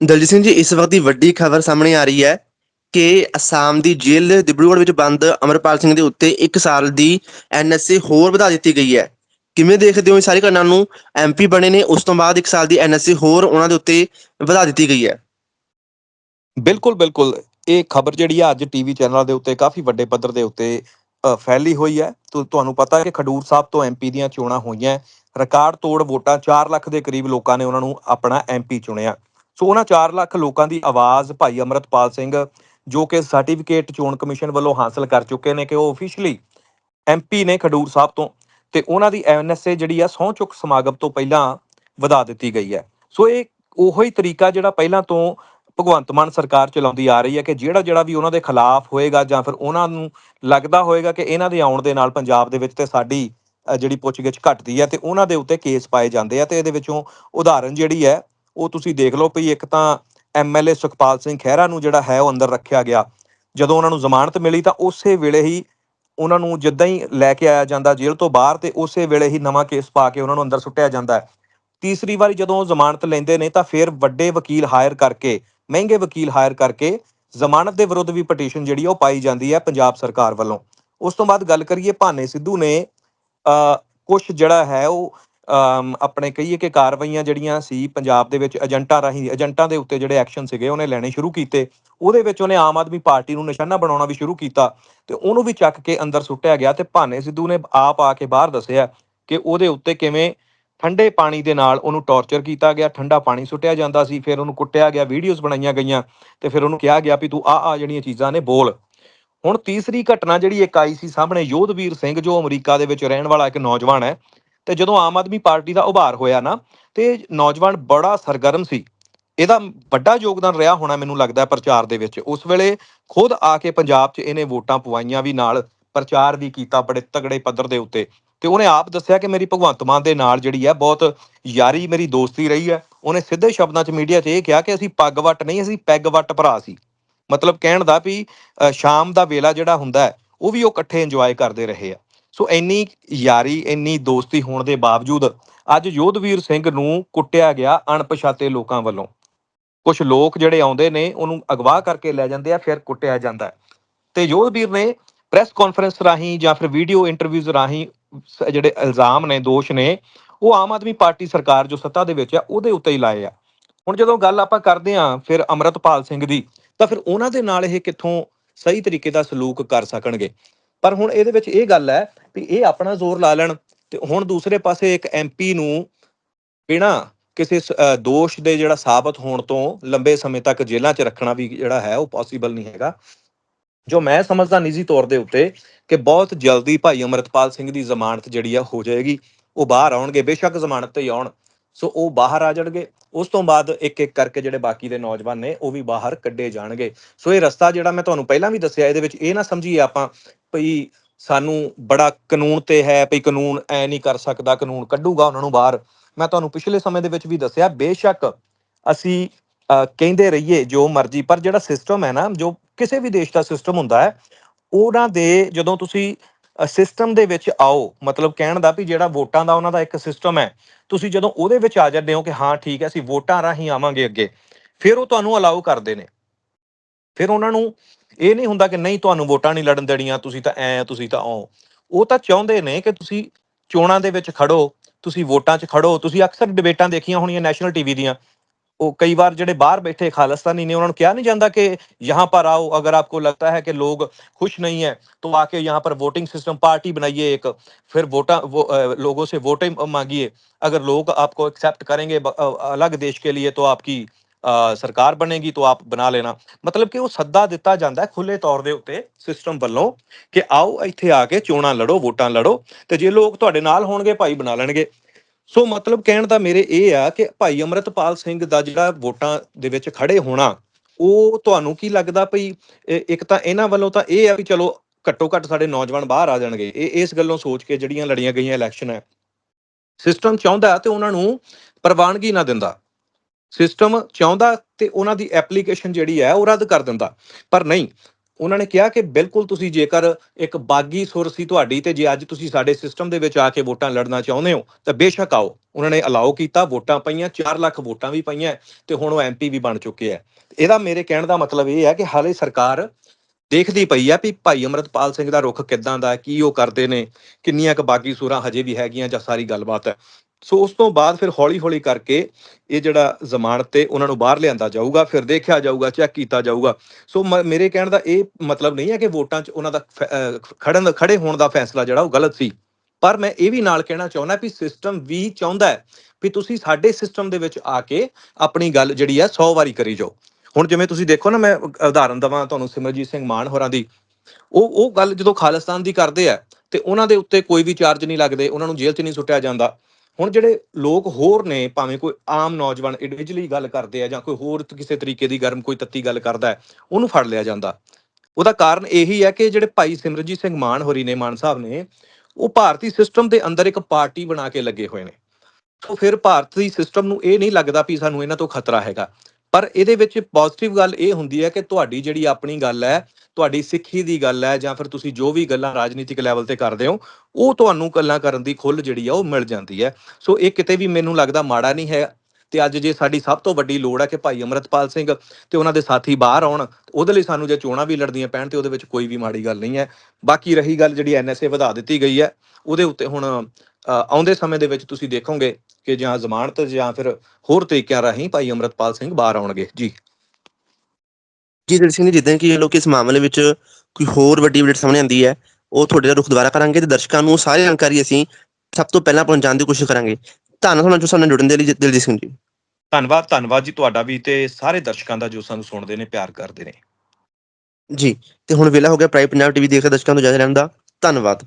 ਦਲਜੀਤ ਸਿੰਘ ਜੀ, ਇਸ ਵਕਤ ਦੀ ਵੱਡੀ ਖਬਰ ਸਾਹਮਣੇ ਆ ਰਹੀ ਹੈ ਕਿ ਅਸਾਮ ਦੀ ਜੇਲ੍ਹ ਡਿਬਰੂਗੜ੍ਹ ਵਿੱਚ ਬੰਦ ਅਮਰਪਾਲ ਸਿੰਘ ਦੇ ਉੱਤੇ 1 ਸਾਲ ਦੀ ਐਨਐਸਏ ਹੋਰ ਵਧਾ ਦਿੱਤੀ ਗਈ ਹੈ। ਕਿਵੇਂ ਦੇਖਦੇ ਹੋ ਇਹ ਸਾਰੀ ਘਟਨਾ ਨੂੰ? ਐਮਪੀ ਬਣੇ ਨੇ, ਉਸ ਤੋਂ ਬਾਅਦ 1 ਸਾਲ ਦੀ ਐਨਐਸਏ ਹੋਰ ਉਹਨਾਂ ਦੇ ਉੱਤੇ ਵਧਾ ਦਿੱਤੀ ਗਈ ਹੈ। ਬਿਲਕੁਲ ਬਿਲਕੁਲ। ਇਹ ਖਬਰ ਜਿਹੜੀ ਆ ਅੱਜ ਟੀਵੀ ਚੈਨਲਾਂ ਦੇ ਉੱਤੇ, ਕਾਫੀ ਵੱਡੇ ਪੱਧਰ ਦੇ ਉੱਤੇ ਫੈਲੀ ਹੋਈ ਹੈ। ਤੁਹਾਨੂੰ ਪਤਾ ਹੈ ਕਿ ਖਡੂਰ ਸਾਹਿਬ ਤੋਂ ਐਮਪੀ ਦੀਆਂ ਚੋਣਾਂ ਹੋਈਆਂ। ਰਿਕਾਰਡ ਤੋੜ ਵੋਟਾਂ 4 ਲੱਖ ਦੇ ਕਰੀਬ ਲੋਕਾਂ ਨੇ ਉਹਨਾਂ ਨੂੰ ਆਪਣਾ ਐਮਪੀ ਚੁਣਿਆ। ਸੋ ਉਹਨਾਂ 4 ਲੱਖ ਲੋਕਾਂ ਦੀ ਆਵਾਜ਼ ਭਾਈ ਅਮਰਤਪਾਲ ਸਿੰਘ, ਜੋ ਕਿ ਸਰਟੀਫਿਕੇਟ ਚੋਣ ਕਮਿਸ਼ਨ ਵੱਲੋਂ ਹਾਸਲ ਕਰ ਚੁੱਕੇ ਨੇ ਕਿ ਉਹ ਅਫੀਸ਼ੀਅਲੀ ਐਮਪੀ ਨੇ ਖਡੂਰ ਸਾਹਿਬ ਤੋਂ ਤੇ ਉਹਨਾਂ ਦੀ ਐਨਐਸਏ ਜਿਹੜੀ ਆ ਸਹੁੰ ਚੁੱਕ ਸਮਾਗਮ ਤੋਂ ਪਹਿਲਾਂ ਵਧਾ ਦਿੱਤੀ ਗਈ ਹੈ। ਸੋ ਇਹ ਉਹੋ ਹੀ ਤਰੀਕਾ ਜਿਹੜਾ ਪਹਿਲਾਂ ਤੋਂ ਭਗਵੰਤ ਮਾਨ ਸਰਕਾਰ ਚਲਾਉਂਦੀ ਆ ਰਹੀ ਹੈ ਕਿ ਜਿਹੜਾ ਜਿਹੜਾ ਵੀ ਉਹਨਾਂ ਦੇ ਖਿਲਾਫ ਹੋਏਗਾ ਜਾਂ ਫਿਰ ਉਹਨਾਂ ਨੂੰ ਲੱਗਦਾ ਹੋਏਗਾ ਕਿ ਇਹਨਾਂ ਦੇ ਆਉਣ ਦੇ ਨਾਲ ਪੰਜਾਬ ਦੇ ਵਿੱਚ ਤੇ ਸਾਡੀ ਜਿਹੜੀ ਪੁੱਛਗਿੱਛ ਘਟਦੀ ਹੈ ਤੇ ਉਹਨਾਂ ਦੇ ਉੱਤੇ ਕੇਸ ਪਾਏ ਜਾਂਦੇ ਆ ਤੇ ਇਹਦੇ ਵਿੱਚੋਂ ਉਦਾਹਰਨ ਜਿਹੜੀ ਹੈ ਉਹ ਤੁਸੀਂ ਦੇਖ ਲਓ ਵੀ ਇੱਕ ਤਾਂ ਐਮਐਲਏ ਸੁਖਪਾਲ ਸਿੰਘ ਖਹਿਰਾ ਨੂੰ ਜਿਹੜਾ ਹੈ ਉਹ ਅੰਦਰ ਰੱਖਿਆ ਗਿਆ। ਜਦੋਂ ਉਹਨਾਂ ਨੂੰ ਜ਼ਮਾਨਤ ਮਿਲੀ ਤਾਂ ਉਸੇ ਵੇਲੇ ਹੀ ਉਹਨਾਂ ਨੂੰ ਜਿੱਦਾਂ ਹੀ ਲੈ ਕੇ ਆਇਆ ਜਾਂਦਾ ਜੇਲ੍ਹ ਤੋਂ ਬਾਹਰ ਤੇ ਉਸੇ ਵੇਲੇ ਹੀ ਨਵਾਂ ਕੇਸ ਪਾ ਕੇ ਉਹਨਾਂ ਨੂੰ ਅੰਦਰ ਸੁੱਟਿਆ ਜਾਂਦਾ ਹੈ। ਤੀਸਰੀ ਵਾਰੀ ਜਦੋਂ ਉਹ ਜ਼ਮਾਨਤ ਲੈਂਦੇ ਨੇ ਤਾਂ ਫਿਰ ਵੱਡੇ ਵਕੀਲ ਹਾਇਰ ਕਰਕੇ, ਮਹਿੰਗੇ ਵਕੀਲ ਹਾਇਰ ਕਰਕੇ ਜ਼ਮਾਨਤ ਦੇ ਵਿਰੁੱਧ ਵੀ ਪਟੀਸ਼ਨ ਜਿਹੜੀ ਉਹ ਪਾਈ ਜਾਂਦੀ ਹੈ ਪੰਜਾਬ ਸਰਕਾਰ ਵੱਲੋਂ। ਉਸ ਤੋਂ ਬਾਅਦ ਗੱਲ ਕਰੀਏ ਭਾਨੇ ਸਿੱਧੂ ਨੇ ਅ ਕੁਝ ਜਿਹੜਾ ਹੈ ਉਹ ਆਪਣੇ ਕਹੀਏ ਕਿ ਕਾਰਵਾਈਆਂ ਜਿਹੜੀਆਂ ਸੀ ਪੰਜਾਬ ਦੇ ਵਿੱਚ ਏਜੰਟਾਂ ਰਾਹੀਂ, ਏਜੰਟਾਂ ਦੇ ਉੱਤੇ ਜਿਹੜੇ ਐਕਸ਼ਨ ਸੀਗੇ ਉਹਨੇ ਲੈਣੇ ਸ਼ੁਰੂ ਕੀਤੇ। ਉਹਦੇ ਵਿੱਚ ਉਹਨੇ ਆਮ ਆਦਮੀ ਪਾਰਟੀ ਨੂੰ ਨਿਸ਼ਾਨਾ ਬਣਾਉਣਾ ਵੀ ਸ਼ੁਰੂ ਕੀਤਾ ਤੇ ਉਹਨੂੰ ਵੀ ਚੱਕ ਕੇ ਅੰਦਰ ਸੁੱਟਿਆ ਗਿਆ ਤੇ ਭਾਨੇ ਸਿੱਧੂ ਨੇ ਆਪ ਆ ਕੇ ਬਾਹਰ ਦੱਸਿਆ ਕਿ ਉਹਦੇ ਉੱਤੇ ਕਿਵੇਂ ਠੰਡੇ ਪਾਣੀ ਦੇ ਨਾਲ ਉਹਨੂੰ ਟੌਰਚਰ ਕੀਤਾ ਗਿਆ, ਠੰਡਾ ਪਾਣੀ ਸੁੱਟਿਆ ਜਾਂਦਾ ਸੀ, ਫਿਰ ਉਹਨੂੰ ਕੁੱਟਿਆ ਗਿਆ, ਵੀਡੀਓਜ਼ ਬਣਾਈਆਂ ਗਈਆਂ ਤੇ ਫਿਰ ਉਹਨੂੰ ਕਿਹਾ ਗਿਆ ਵੀ ਤੂੰ ਆ ਆ ਜਿਹੜੀਆਂ ਚੀਜ਼ਾਂ ਨੇ ਬੋਲ। ਹੁਣ ਤੀਸਰੀ ਘਟਨਾ ਜਿਹੜੀ ਇੱਕ ਆਈ ਸੀ ਸਾਹਮਣੇ ਯੋਧਵੀਰ ਸਿੰਘ, ਜੋ ਅਮਰੀਕਾ ਦੇ ਵਿੱਚ ਰਹਿਣ ਵਾਲਾ ਇੱਕ ਨੌਜਵਾਨ ਹੈ ਤੇ ਜਦੋਂ ਆਮ ਆਦਮੀ ਪਾਰਟੀ ਦਾ ਉਭਾਰ ਹੋਇਆ ਨਾ, ਤੇ ਨੌਜਵਾਨ ਬੜਾ ਸਰਗਰਮ ਸੀ। ਇਹਦਾ ਵੱਡਾ ਯੋਗਦਾਨ ਰਿਹਾ ਹੋਣਾ ਮੈਨੂੰ ਲੱਗਦਾ ਪ੍ਰਚਾਰ ਦੇ ਵਿੱਚ। ਉਸ ਵੇਲੇ ਖੁਦ ਆ ਕੇ ਪੰਜਾਬ 'ਚ ਇਹਨੇ ਵੋਟਾਂ ਪਵਾਈਆਂ ਵੀ ਨਾਲ, ਪ੍ਰਚਾਰ ਵੀ ਕੀਤਾ ਬੜੇ ਤਗੜੇ ਪੱਧਰ ਦੇ ਉੱਤੇ। ਤੇ ਉਹਨੇ ਆਪ ਦੱਸਿਆ ਕਿ ਮੇਰੀ ਭਗਵੰਤ ਮਾਨ ਦੇ ਨਾਲ ਜਿਹੜੀ ਹੈ ਬਹੁਤ ਯਾਰੀ ਮੇਰੀ ਦੋਸਤੀ ਰਹੀ ਹੈ। ਉਹਨੇ ਸਿੱਧੇ ਸ਼ਬਦਾਂ 'ਚ ਮੀਡੀਆ 'ਚ ਇਹ ਕਿਹਾ ਕਿ ਅਸੀਂ ਪੱਗ ਵੱਟ ਨਹੀਂ, ਅਸੀਂ ਪੈਗ ਵੱਟ ਭਰਾ ਸੀ। ਮਤਲਬ ਕਹਿਣ ਦਾ ਵੀ ਸ਼ਾਮ ਦਾ ਵੇਲਾ ਜਿਹੜਾ ਹੁੰਦਾ ਉਹ ਵੀ ਉਹ ਇਕੱਠੇ ਇੰਜੋਏ ਕਰਦੇ ਰਹੇ ਆ। ਸੋ ਇੰਨੀ ਯਾਰੀ, ਇੰਨੀ ਦੋਸਤੀ ਹੋਣ ਦੇ ਬਾਵਜੂਦ ਅੱਜ ਯੋਧਵੀਰ ਸਿੰਘ ਨੂੰ ਕੁੱਟਿਆ ਗਿਆ ਅਣਪਛਾਤੇ ਲੋਕਾਂ ਵੱਲੋਂ। ਕੁਝ ਲੋਕ ਜਿਹੜੇ ਆਉਂਦੇ ਨੇ, ਉਹਨੂੰ ਅਗਵਾ ਕਰਕੇ ਲੈ ਜਾਂਦੇ ਆ, ਫਿਰ ਕੁੱਟਿਆ ਜਾਂਦਾ ਹੈ। ਤੇ ਯੋਧਵੀਰ ਨੇ ਪ੍ਰੈਸ ਕਾਨਫਰੰਸ ਰਾਹੀਂ ਜਾਂ ਫਿਰ ਵੀਡੀਓ ਇੰਟਰਵਿਊਜ਼ ਰਾਹੀਂ ਜਿਹੜੇ ਇਲਜ਼ਾਮ ਨੇ, ਦੋਸ਼ ਨੇ, ਉਹ ਆਮ ਆਦਮੀ ਪਾਰਟੀ ਸਰਕਾਰ ਜੋ ਸੱਤਾ ਦੇ ਵਿੱਚ ਆ, ਉਹਦੇ ਉੱਤੇ ਹੀ ਲਾਏ ਆ। ਹੁਣ ਜਦੋਂ ਗੱਲ ਆਪਾਂ ਕਰਦੇ ਆ ਫਿਰ ਅਮਰਤਪਾਲ ਸਿੰਘ ਦੀ, ਤਾਂ ਫਿਰ ਉਹਨਾਂ ਦੇ ਨਾਲ ਇਹ ਕਿੱਥੋਂ ਸਹੀ ਤਰੀਕੇ ਦਾ ਸਲੂਕ ਕਰ ਸਕਣਗੇ? ਪਰ ਹੁਣ ਇਹਦੇ ਵਿੱਚ ਇਹ ਗੱਲ ਹੈ ਵੀ ਇਹ ਆਪਣਾ ਜ਼ੋਰ ਲਾ ਲੈਣ ਤੇ ਹੁਣ ਦੂਸਰੇ ਪਾਸੇ ਇੱਕ ਐਮਪੀ ਨੂੰ ਬਿਨਾਂ ਕਿਸੇ ਦੋਸ਼ ਦੇ ਜਿਹੜਾ ਸਾਬਤ ਹੋਣ ਤੋਂ ਲੰਬੇ ਸਮੇਂ ਤੱਕ ਜੇਲ੍ਹਾਂ 'ਚ ਰੱਖਣਾ ਵੀ ਜਿਹੜਾ ਹੈ ਉਹ ਪੋਸੀਬਲ ਨਹੀਂ ਹੈਗਾ। ਜੋ ਮੈਂ ਸਮਝਦਾ ਨਿੱਜੀ ਤੌਰ ਦੇ ਉੱਤੇ ਕਿ ਬਹੁਤ ਜਲਦੀ ਭਾਈ ਅਮਰਤਪਾਲ ਸਿੰਘ ਦੀ ਜ਼ਮਾਨਤ ਜਿਹੜੀ ਆ ਹੋ ਜਾਏਗੀ, ਉਹ ਬਾਹਰ ਆਉਣਗੇ, ਬੇਸ਼ੱਕ ਜ਼ਮਾਨਤ ਤੇ ਆਉਣ। ਸੋ ਉਹ ਬਾਹਰ ਆ ਜਾਣਗੇ। ਉਸ ਤੋਂ ਬਾਅਦ ਇੱਕ ਇੱਕ ਕਰਕੇ ਜਿਹੜੇ ਬਾਕੀ ਦੇ ਨੌਜਵਾਨ ਨੇ, ਉਹ ਵੀ ਬਾਹਰ ਕੱਢੇ ਜਾਣਗੇ। ਸੋ ਇਹ ਰਸਤਾ ਜਿਹੜਾ ਮੈਂ ਤੁਹਾਨੂੰ ਪਹਿਲਾਂ ਵੀ ਦੱਸਿਆ, ਇਹਦੇ ਵਿੱਚ ਇਹ ਨਾ ਸਮਝੀਏ ਆਪਾਂ ਭਈ ਸਾਨੂੰ ਬੜਾ ਕਾਨੂੰਨ ਤੇ ਹੈ ਭਈ ਕਾਨੂੰਨ ਐ ਨਹੀਂ ਕਰ ਸਕਦਾ, ਕਾਨੂੰਨ ਕੱਢੂਗਾ ਉਹਨਾਂ ਨੂੰ ਬਾਹਰ। ਮੈਂ ਤੁਹਾਨੂੰ ਪਿਛਲੇ ਸਮੇਂ ਦੇ ਵਿੱਚ ਵੀ ਦੱਸਿਆ, ਬੇਸ਼ੱਕ ਅਸੀਂ ਕਹਿੰਦੇ ਰਹੀਏ ਜੋ ਮਰਜ਼ੀ, ਪਰ ਜਿਹੜਾ ਸਿਸਟਮ ਹੈ ਨਾ, ਜੋ ਕਿਸੇ ਵੀ ਦੇਸ਼ ਦਾ ਸਿਸਟਮ ਹੁੰਦਾ ਹੈ, ਉਹਨਾਂ ਦੇ ਜਦੋਂ ਤੁਸੀਂ ਸਿਸਟਮ ਦੇ ਵਿੱਚ ਆਓ। ਮਤਲਬ ਕਹਿਣ ਦਾ ਵੀ ਜਿਹੜਾ ਵੋਟਾਂ ਦਾ ਉਹਨਾਂ ਦਾ ਇੱਕ ਸਿਸਟਮ ਹੈ। ਤੁਸੀਂ ਜਦੋਂ ਉਹਦੇ ਵਿੱਚ ਆ ਜਾਂਦੇ ਹੋ ਕਿ ਹਾਂ, ਠੀਕ ਹੈ, ਅਸੀਂ ਵੋਟਾਂ ਰਾਹੀਂ ਆਵਾਂਗੇ ਅੱਗੇ, ਫਿਰ ਉਹ ਤੁਹਾਨੂੰ ਅਲਾਉ ਕਰਦੇ ਨੇ। ਫਿਰ ਉਹਨਾਂ ਨੂੰ ਇਹ ਨਹੀਂ ਹੁੰਦਾ ਕਿ ਨਹੀਂ, ਤੁਹਾਨੂੰ ਵੋਟਾਂ ਨਹੀਂ ਲੜਨ ਦੇਣੀਆਂ, ਤੁਸੀਂ ਤਾਂ ਐ ਤੁਸੀਂ ਤਾਂ ਓ। ਉਹ ਤਾਂ ਚਾਹੁੰਦੇ ਨੇ ਕਿ ਤੁਸੀਂ ਚੋਣਾਂ ਦੇ ਵਿੱਚ ਖੜੋ, ਤੁਸੀਂ ਵੋਟਾਂ 'ਚ ਖੜੋ। ਤੁਸੀਂ ਅਕਸਰ ਡਿਬੇਟਾਂ ਦੇਖੀਆਂ ਹੋਣੀਆਂ ਨੈਸ਼ਨਲ ਟੀਵੀ ਦੀਆਂ। ਉਹ ਕਈ ਬਾਰ ਜਿਹੜੇ ਬਾਹਰ ਬੈਠੇ ਖਾਲਿਸਤਾਨੀ ਨੇ ਉਹਨਾਂ ਨੂੰ ਕਿਹਾ नहीं ਜਾਂਦਾ कि यहाँ पर आओ अगर आपको लगता है कि लोग खुश नहीं है तो आके यहाँ पर वोटिंग सिस्टम पार्टी बनाइए एक फिर वोटा वो अ, लोगों से वोटें मांगिए अगर लोग आपको एक्सेप्ट करेंगे ब- अ, अलग देश के लिए तो आपकी ਅ, ਸਰਕਾਰ ਬਣੇਗੀ तो आप ਬਣਾ ਲੈਣਾ ਮਤਲਬ ਕਿ ਉਹ ਸੱਦਾ ਦਿੱਤਾ ਜਾਂਦਾ ਹੈ ਖੁੱਲੇ ਤੌਰ ਦੇ ਉੱਤੇ ਸਿਸਟਮ ਵੱਲੋਂ ਕਿ ਆਓ ਇੱਥੇ ਆ ਕੇ ਚੋਣਾਂ ਲੜੋ ਵੋਟਾਂ ਲੜੋ ਤੇ ਜੇ ਲੋਕ ਤੁਹਾਡੇ ਨਾਲ ਹੋਣਗੇ ਭਾਈ ਬਣਾ ਲੈਣਗੇ ਸੋ ਮਤਲਬ ਕਹਿਣ ਦਾ ਮੇਰੇ ਇਹ ਆ ਕਿ ਭਾਈ ਅਮਰਤਪਾਲ ਸਿੰਘ ਦਾ ਜਿਹੜਾ ਵੋਟਾਂ ਦੇ ਵਿੱਚ ਖੜੇ ਹੋਣਾ, ਉਹ ਤੁਹਾਨੂੰ ਕੀ ਲੱਗਦਾ ਭਈ ਇਹ- ਇੱਕ ਤਾਂ ਇਹਨਾਂ ਵੱਲੋਂ ਤਾਂ ਇਹ ਆ ਵੀ ਚਲੋ ਘੱਟੋ ਘੱਟ ਸਾਡੇ ਨੌਜਵਾਨ ਬਾਹਰ ਆ ਜਾਣਗੇ। ਇਹ, ਇਸ ਗੱਲੋਂ ਸੋਚ ਕੇ ਜਿਹੜੀਆਂ ਲੜੀਆਂ ਗਈਆਂ ਇਲੈਕਸ਼ਨ ਹੈ ਸਿਸਟਮ ਚਾਹੁੰਦਾ ਤੇ ਉਹਨਾਂ ਨੂੰ ਪ੍ਰਵਾਨਗੀ ਨਾ ਦਿੰਦਾ। ਸਿਸਟਮ ਚਾਹੁੰਦਾ ਤੇ ਉਹਨਾਂ ਦੀ ਐਪਲੀਕੇਸ਼ਨ ਜਿਹੜੀ ਹੈ ਉਹ ਰੱਦ ਕਰ ਦਿੰਦਾ। ਪਰ ਨਹੀਂ ਉਹਨਾਂ ਨੇ ਕਿਹਾ ਕਿ ਬਿਲਕੁਲ ਤੁਸੀਂ ਜੇਕਰ ਇੱਕ ਬਾਗੀ ਸੁਰ ਸੀ ਤੁਹਾਡੀ ਤੇ ਜੇ ਅੱਜ ਤੁਸੀਂ ਸਾਡੇ ਸਿਸਟਮ ਦੇ ਵਿੱਚ ਆ ਕੇ ਵੋਟਾਂ ਲੜਨਾ ਚਾਹੁੰਦੇ ਹੋ, ਤਾਂ ਬੇਸ਼ੱਕ ਆਓ। ਉਹਨਾਂ ਨੇ ਅਲਾਉ ਕੀਤਾ, ਵੋਟਾਂ ਪਈਆਂ 4 ਲੱਖ ਵੋਟਾਂ ਵੀ ਪਈਆਂ ਤੇ ਹੁਣ ਉਹ ਐਮਪੀ ਵੀ ਬਣ ਚੁੱਕੇ ਆ। ਇਹਦਾ ਮੇਰੇ ਕਹਿਣ ਦਾ ਮਤਲਬ ਇਹ ਹੈ ਕਿ ਹਾਲੇ ਸਰਕਾਰ ਦੇਖਦੀ ਪਈ ਆ ਵੀ ਭਾਈ ਅਮਰਤਪਾਲ ਸਿੰਘ ਦਾ ਰੁਖ ਕਿੱਦਾਂ ਦਾ ਕੀ ਉਹ ਕਰਦੇ ਨੇ, ਕਿੰਨੀਆਂ ਕੁ ਬਾਗੀ ਸੂਰਾਂ ਹਜੇ ਵੀ ਹੈਗੀਆਂ ਜਾਂ ਸਾਰੀ ਗੱਲਬਾਤ ਹੈ। ਸੋ ਉਸ ਤੋਂ ਬਾਅਦ ਫਿਰ ਹੌਲੀ ਹੌਲੀ ਕਰਕੇ ਇਹ ਜਿਹੜਾ ਜ਼ਮਾਨਤ ਤੇ ਉਹਨਾਂ ਨੂੰ ਬਾਹਰ ਲਿਆਂਦਾ ਜਾਊਗਾ, ਫਿਰ ਦੇਖਿਆ ਜਾਊਗਾ, ਚੈੱਕ ਕੀਤਾ ਜਾਊਗਾ। ਸੋ ਮੇਰੇ ਕਹਿਣ ਦਾ ਇਹ ਮਤਲਬ ਨਹੀਂ ਹੈ ਕਿ ਵੋਟਾਂ 'ਚ ਉਹਨਾਂ ਦਾ ਫੈ- ਖੜਨ, ਖੜੇ ਹੋਣ ਦਾ ਫੈਸਲਾ ਜਿਹੜਾ ਉਹ ਗਲਤ ਸੀ। ਪਰ ਮੈਂ ਇਹ ਵੀ ਨਾਲ ਕਹਿਣਾ ਚਾਹੁੰਦਾ ਵੀ ਸਿਸਟਮ ਵੀ ਚਾਹੁੰਦਾ ਹੈ ਵੀ ਤੁਸੀਂ ਸਾਡੇ ਸਿਸਟਮ ਦੇ ਵਿੱਚ ਆ ਕੇ ਆਪਣੀ ਗੱਲ ਜਿਹੜੀ ਹੈ 100 ਵਾਰੀ ਕਰੀ ਜਾਓ। ਹੁਣ ਜਿਵੇਂ ਤੁਸੀਂ ਦੇਖੋ ਨਾ, ਮੈਂ ਉਦਾਹਰਨ ਦਵਾਂ ਤੁਹਾਨੂੰ ਸਿਮਰਜੀਤ ਸਿੰਘ ਮਾਨ ਹੋਰਾਂ ਦੀ। ਉਹ ਉਹ ਗੱਲ ਜਦੋਂ ਖਾਲਿਸਤਾਨ ਦੀ ਕਰਦੇ ਆ ਤੇ ਉਹਨਾਂ ਦੇ ਉੱਤੇ ਕੋਈ ਵੀ ਚਾਰਜ ਨਹੀਂ ਲੱਗਦੇ, ਉਹਨਾਂ ਨੂੰ ਜੇਲ੍ਹ 'ਚ ਨਹੀਂ ਸੁੱਟਿਆ ਜਾਂਦਾ। ਹੁਣ ਜਿਹੜੇ ਲੋਕ ਹੋਰ ਨੇ, ਭਾਵੇਂ ਕੋਈ ਆਮ ਨੌਜਵਾਨ ਇੰਡੀਵਿਜੂਅਲੀ ਗੱਲ ਕਰਦੇ ਆ ਜਾਂ ਕੋਈ ਹੋਰ ਕਿਸੇ ਤਰੀਕੇ ਦੀ ਗਰਮ ਕੋਈ ਤੱਤੀ ਗੱਲ ਕਰਦਾ ਹੈ, ਉਹਨੂੰ ਫੜ ਲਿਆ ਜਾਂਦਾ। ਉਹਦਾ ਕਾਰਨ ਇਹੀ ਹੈ ਕਿ ਜਿਹੜੇ ਭਾਈ ਸਿਮਰਜੀਤ ਸਿੰਘ ਮਾਨ ਹੋਰੀ ਨੇ, ਮਾਨ ਸਾਹਿਬ ਨੇ, ਉਹ ਭਾਰਤੀ ਸਿਸਟਮ ਦੇ ਅੰਦਰ ਇੱਕ ਪਾਰਟੀ ਬਣਾ ਕੇ ਲੱਗੇ ਹੋਏ ਨੇ। ਸੋ ਫਿਰ ਭਾਰਤੀ ਸਿਸਟਮ ਨੂੰ ਇਹ ਨਹੀਂ ਲੱਗਦਾ ਵੀ ਸਾਨੂੰ ਇਹਨਾਂ ਤੋਂ ਖਤਰਾ ਹੈਗਾ। ਪਰ ਇਹਦੇ ਵਿੱਚ ਪੋਜ਼ਿਟਿਵ ਗੱਲ ਇਹ ਹੁੰਦੀ ਹੈ ਕਿ ਤੁਹਾਡੀ ਜਿਹੜੀ ਆਪਣੀ ਗੱਲ ਹੈ ਤੁਹਾਡੀ ਸਿੱਖੀ ਦੀ ਗੱਲ ਹੈ ਜਾਂ ਫਿਰ ਤੁਸੀਂ ਜੋ ਵੀ ਗੱਲਾਂ ਰਾਜਨੀਤਿਕ ਲੈਵਲ ਤੇ ਕਰਦੇ ਹੋ, ਉਹ ਤੁਹਾਨੂੰ ਗੱਲਾਂ ਕਰਨ ਦੀ ਖੁੱਲ ਜਿਹੜੀ ਆ ਉਹ ਮਿਲ ਜਾਂਦੀ ਹੈ। ਸੋ ਇਹ ਕਿਤੇ ਵੀ ਮੈਨੂੰ ਲੱਗਦਾ ਮਾੜਾ ਨਹੀਂ ਹੈ ਤੇ ਅੱਜ ਜੇ ਸਾਡੀ ਸਭ ਤੋਂ ਵੱਡੀ ਲੋੜ ਹੈ ਕਿ ਭਾਈ ਅਮਰਤਪਾਲ ਸਿੰਘ ਤੇ ਉਹਨਾਂ ਦੇ ਸਾਥੀ ਬਾਹਰ ਆਉਣ, ਉਹਦੇ ਲਈ ਸਾਨੂੰ ਜੇ ਚੋਣਾਂ ਵੀ ਲੜਦੀਆਂ ਪੈਣ ਤੇ ਉਹਦੇ ਵਿੱਚ ਕੋਈ ਵੀ ਮਾੜੀ ਗੱਲ ਨਹੀਂ ਹੈ। ਬਾਕੀ ਰਹੀ ਗੱਲ ਜਿਹੜੀ ਐਨਐਸਏ ਵਧਾ ਦਿੱਤੀ ਗਈ ਹੈ, ਉਹਦੇ ਉੱਤੇ ਹੁਣ ਆਉਂਦੇ ਸਮੇਂ ਦੇ ਵਿੱਚ ਤੁਸੀਂ ਦੇਖੋਗੇ ਕਿ ਜਾਂ ਜ਼ਮਾਨਤ ਜਾਂ ਫਿਰ ਹੋਰ ਤਰੀਕਿਆਂ ਰਾਹੀਂ ਭਾਈ ਅਮਰਤਪਾਲ ਸਿੰਘ ਬਾਹਰ ਆਉਣਗੇ। ਜੀ। ਜੀ ਦਿਲ ਸਿੰਘ ਜੀ ਜਿੱਦਾਂ ਕਿ ਲੋਕ ਇਸ ਮਾਮਲੇ ਵਿੱਚ ਕੋਈ ਹੋਰ ਵੱਡੀ ਅਪਡੇਟ ਸਾਹਮਣੇ ਆਉਂਦੀ ਹੈ ਉਹ ਤੁਹਾਡੇ ਦਾ ਰੁਖ ਦੁਬਾਰਾ ਕਰਾਂਗੇ ਤੇ ਦਰਸ਼ਕਾਂ ਨੂੰ ਸਾਰੀ ਜਾਣਕਾਰੀ ਅਸੀਂ ਸਭ ਤੋਂ ਪਹਿਲਾਂ ਪਹੁੰਚਾਉਣ ਦੀ ਕੋਸ਼ਿਸ਼ ਕਰਾਂਗੇ। ਧੰਨਵਾਦ ਤੁਹਾਨੂੰ ਜੋ ਸਾਨੂੰ ਜੁੜਨ ਦੇ ਲਈ ਦਿਲਜੀਤ ਸਿੰਘ ਜੀ। ਧੰਨਵਾਦ ਧੰਨਵਾਦ ਜੀ ਤੁਹਾਡਾ ਵੀ ਤੇ ਸਾਰੇ ਦਰਸ਼ਕਾਂ ਦਾ ਜੋ ਸਾਨੂੰ ਸੁਣਦੇ ਨੇ ਪਿਆਰ ਕਰਦੇ ਨੇ। ਜੀ ਤੇ ਹੁਣ ਵੇਲਾ ਹੋ ਗਿਆ ਪ੍ਰਾਈਮ ਪੰਜਾਬ ਟੀਵੀ ਦੇਖ ਰਹੇ ਦਰਸ਼ਕਾਂ ਤੋਂ ਇਜਾਜ਼ਤ ਲੈਣ ਦਾ। ਧੰਨਵਾਦ।